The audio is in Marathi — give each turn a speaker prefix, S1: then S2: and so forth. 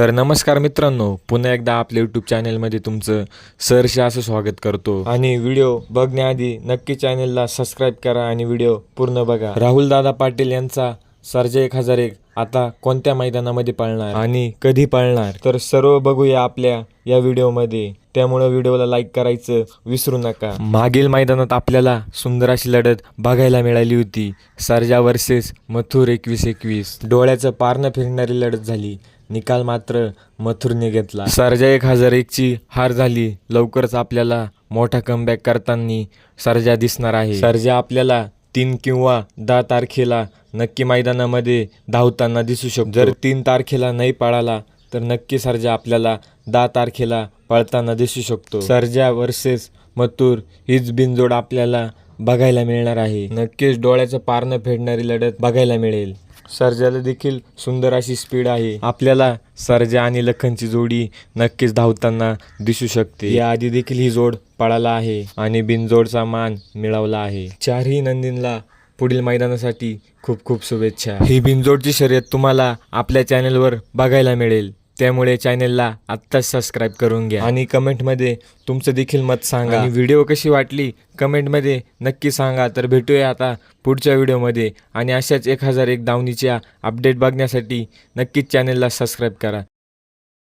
S1: तर नमस्कार मित्रांनो पुन्हा एकदा आपल्या यूट्यूब चॅनलमध्ये तुमचं सरसे असं स्वागत करतो. आणि व्हिडिओ बघण्याआधी नक्की चॅनलला सबस्क्राईब करा आणि व्हिडिओ पूर्ण बघा. राहुल दादा पाटील यांचा सर्जा एक हजार एक आता कोणत्या मैदानामध्ये पळणार? आणि कधी पळणार? तर सर्व बघूया आपल्या या व्हिडिओमध्ये. त्यामुळं व्हिडिओला लाईक करायचं विसरू नका. मागील मैदानात आपल्याला सुंदर अशी लढत बघायला मिळाली होती. सर्जा वर्सेस मथुर एकवीस एकवीस. डोळ्याचं पारणं फिरणारी लढत झाली. निकाल मात्र मथुरने घेतला. सर्जा एक हजार एकची हार झाली. लवकरच आपल्याला मोठा कमबॅक करताना सर्जा दिसणार आहे. सर्जा आपल्याला तीन किंवा दहा तारखेला नक्की मैदानामध्ये धावताना दिसू शकतो. जर तीन तारखेला नाही पळाला तर नक्की सर्जा आपल्याला दहा तारखेला पळताना दिसू शकतो. सर्जा वर्सेस मथुर हीच बिनजोड आपल्याला बघायला मिळणार आहे. नक्कीच डोळ्याचं पारणं फेडणारी लढत बघायला मिळेल. सर्जाला देखील सुंदर अशी स्पीड आहे. आपल्याला सर्जा आणि लखनची जोडी नक्कीच धावताना दिसू शकते. याआधी देखील ही जोड पळाला आहे आणि बिनजोडचा मान मिळवला आहे. चारही नंदींना पुढील मैदानासाठी खूप खूप शुभेच्छा. ही बिनजोडची शर्यत तुम्हाला आपल्या चॅनेलवर बघायला मिळेल. त्यामुळे चॅनलला आत्ताच सबस्क्राईब करून घ्या. आणि कमेंटमध्ये तुमचं देखील मत सांगा. आणि व्हिडिओ कशी वाटली कमेंटमध्ये नक्की सांगा. तर भेटूया आता पुढच्या व्हिडिओमध्ये आणि अशाच एक हजार एक दावणीच्या अपडेट बघण्यासाठी नक्कीच चॅनलला सबस्क्राईब करा.